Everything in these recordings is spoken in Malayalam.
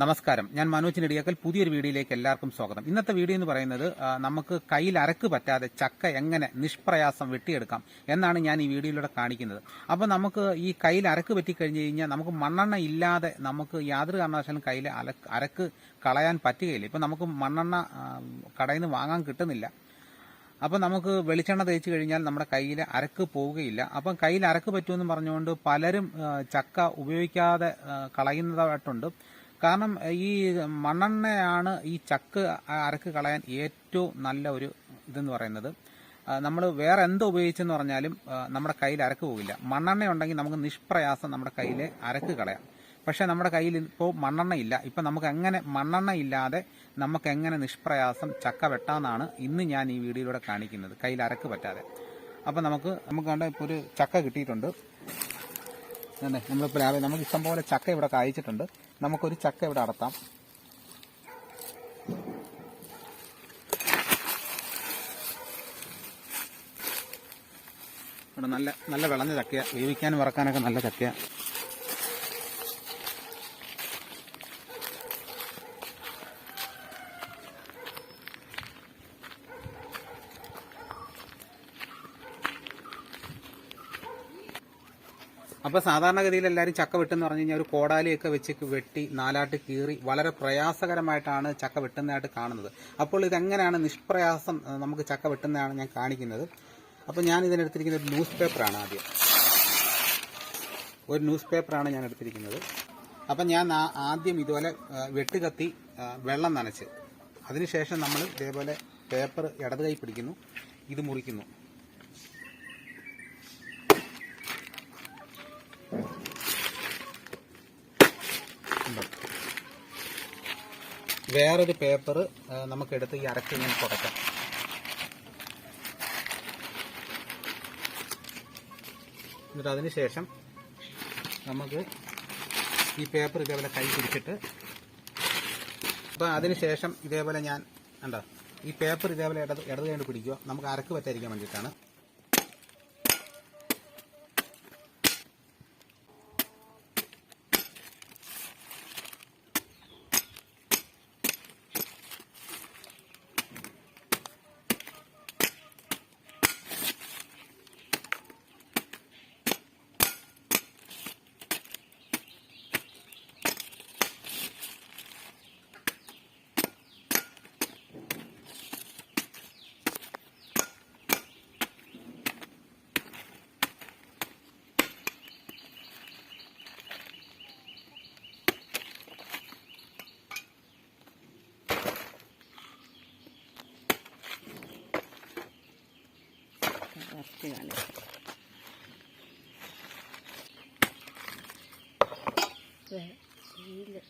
നമസ്കാരം. ഞാൻ മനോജ് നെടിയാക്കൽ. പുതിയൊരു വീഡിയോയിലേക്ക് എല്ലാവർക്കും സ്വാഗതം. ഇന്നത്തെ വീഡിയോ എന്ന് പറയുന്നത് നമുക്ക് കയ്യിൽ അരക്ക് പറ്റാതെ ചക്ക എങ്ങനെ നിഷ്പ്രയാസം വെട്ടിയെടുക്കാം എന്നാണ് ഞാൻ ഈ വീഡിയോയിലൂടെ കാണിക്കുന്നത്. അപ്പോൾ നമുക്ക് ഈ കയ്യിൽ അരക്ക് പറ്റിക്കഴിഞ്ഞ് കഴിഞ്ഞാൽ നമുക്ക് മണ്ണെണ്ണ ഇല്ലാതെ നമുക്ക് യാതൊരു കാരണവശാലും കയ്യിൽ അരക്ക് കളയാൻ പറ്റുകയില്ല. ഇപ്പം നമുക്ക് മണ്ണെണ്ണ കടയിൽ നിന്ന് വാങ്ങാൻ കിട്ടുന്നില്ല. അപ്പം നമുക്ക് വെളിച്ചെണ്ണ തേച്ച് കഴിഞ്ഞാൽ നമ്മുടെ കയ്യിൽ അരക്ക് പോവുകയില്ല. അപ്പം കയ്യിൽ അരക്ക് പറ്റുമെന്ന് പറഞ്ഞുകൊണ്ട് പലരും ചക്ക ഉപയോഗിക്കാതെ കളയുന്നതായിട്ടുണ്ട്. കാരണം ഈ മണ്ണെണ്ണയാണ് ഈ ചക്ക് അരക്ക് കളയാൻ ഏറ്റവും നല്ല ഒരു ഇതെന്ന് പറയുന്നത്. നമ്മൾ വേറെ എന്ത് ഉപയോഗിച്ചെന്ന് പറഞ്ഞാലും നമ്മുടെ കയ്യിൽ അരക്ക് പോകില്ല മണ്ണെണ്ണ ഉണ്ടെങ്കിൽ നമുക്ക് നിഷ്പ്രയാസം നമ്മുടെ കയ്യിലെ അരക്ക് കളയാം. പക്ഷെ നമ്മുടെ കയ്യിൽ ഇപ്പോൾ മണ്ണെണ്ണ ഇല്ല. ഇപ്പം നമുക്ക് എങ്ങനെ മണ്ണെണ്ണ ഇല്ലാതെ നമുക്ക് എങ്ങനെ നിഷ്പ്രയാസം ചക്ക വെട്ടാന്നാണ് ഇന്ന് ഞാൻ ഈ വീഡിയോയിലൂടെ കാണിക്കുന്നത്. കയ്യിൽ അരക്ക് പറ്റാതെ. അപ്പം നമുക്ക് നമുക്ക് കണ്ട ഇപ്പോൾ ഒരു ചക്ക കിട്ടിയിട്ടുണ്ട്. അതെ നമ്മളിപ്പോൾ രാവിലെ നമുക്ക് ഇഷ്ടം പോലെ ചക്ക ഇവിടെ കായ്ച്ചിട്ടുണ്ട്. നമുക്കൊരു ചക്ക ഇവിടെ അടത്താം. ഇവിടെ നല്ല നല്ല വിളഞ്ഞ ചക്കയാണ് വേവിക്കാനും വറക്കാനൊക്കെ നല്ല ചക്കയ. അപ്പൊ സാധാരണഗതിയിൽ എല്ലാവരും ചക്ക വെട്ടെന്ന് പറഞ്ഞു കഴിഞ്ഞാൽ ഒരു കോടാലിയൊക്കെ വെച്ച് വെട്ടി നാലാട്ട് കീറി വളരെ പ്രയാസകരമായിട്ടാണ് ചക്ക വെട്ടുന്നതായിട്ട് കാണുന്നത്. അപ്പോൾ ഇതെങ്ങനെയാണ് നിഷ്പ്രയാസം നമുക്ക് ചക്ക വെട്ടുന്നതാണ് ഞാൻ കാണിക്കുന്നത്. അപ്പോൾ ഞാൻ ഇതിനെടുത്തിരിക്കുന്ന ഒരു ന്യൂസ് പേപ്പറാണ് ആദ്യം. ഒരു ന്യൂസ് പേപ്പറാണ് ഞാൻ എടുത്തിരിക്കുന്നത്. അപ്പം ഞാൻ ആദ്യം ഇതുപോലെ വെട്ടുകത്തി വെള്ളം നനച്ച്. അതിനുശേഷം നമ്മൾ ഇതേപോലെ പേപ്പർ ഇടത് കൈ പിടിക്കുന്നു ഇത് മുറിക്കുന്നു. വേറൊരു പേപ്പർ നമുക്കെടുത്ത് ഈ അരക്ക് ഇങ്ങനെ തുടയ്ക്കാം എന്നിട്ട് അതിന് ശേഷം നമുക്ക് ഈ പേപ്പർ ഇതേപോലെ കൈ പിടിച്ചിട്ട് അപ്പോൾ അതിന് ശേഷം ഇതേപോലെ ഞാൻ എന്താ ഈ പേപ്പർ ഇതേപോലെ ഇടത് ഇടത് കൊണ്ട് പിടിക്കുക. നമുക്ക് അരക്ക് പറ്റാതിരിക്കാൻ വേണ്ടിയിട്ടാണ്. చేయాలి నీళ్ళు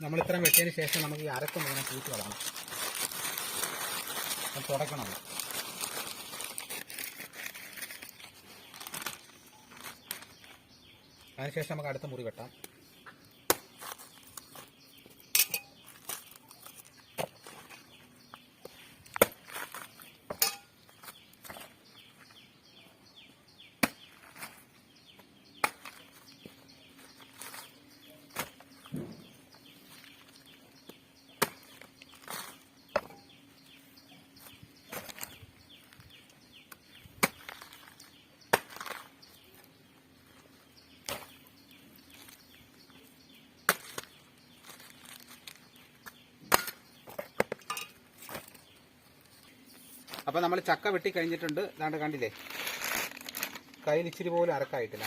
നമ്മൾ ഇത്രയും വെട്ടിയതിന് ശേഷം നമുക്ക് ഈ അരക്കം വേണം കൂട്ടി കളയണം തുടക്കണം അത്. അതിനുശേഷം നമുക്ക് അടുത്ത മുറി വെട്ടാം അപ്പൊ നമ്മൾ ചക്ക വെട്ടി കഴിഞ്ഞിട്ടുണ്ട് ദാണ്ട് കണ്ടില്ലേ? കയ്യിൽ ഇച്ചിരി പോലും അരക്കായിട്ടില്ല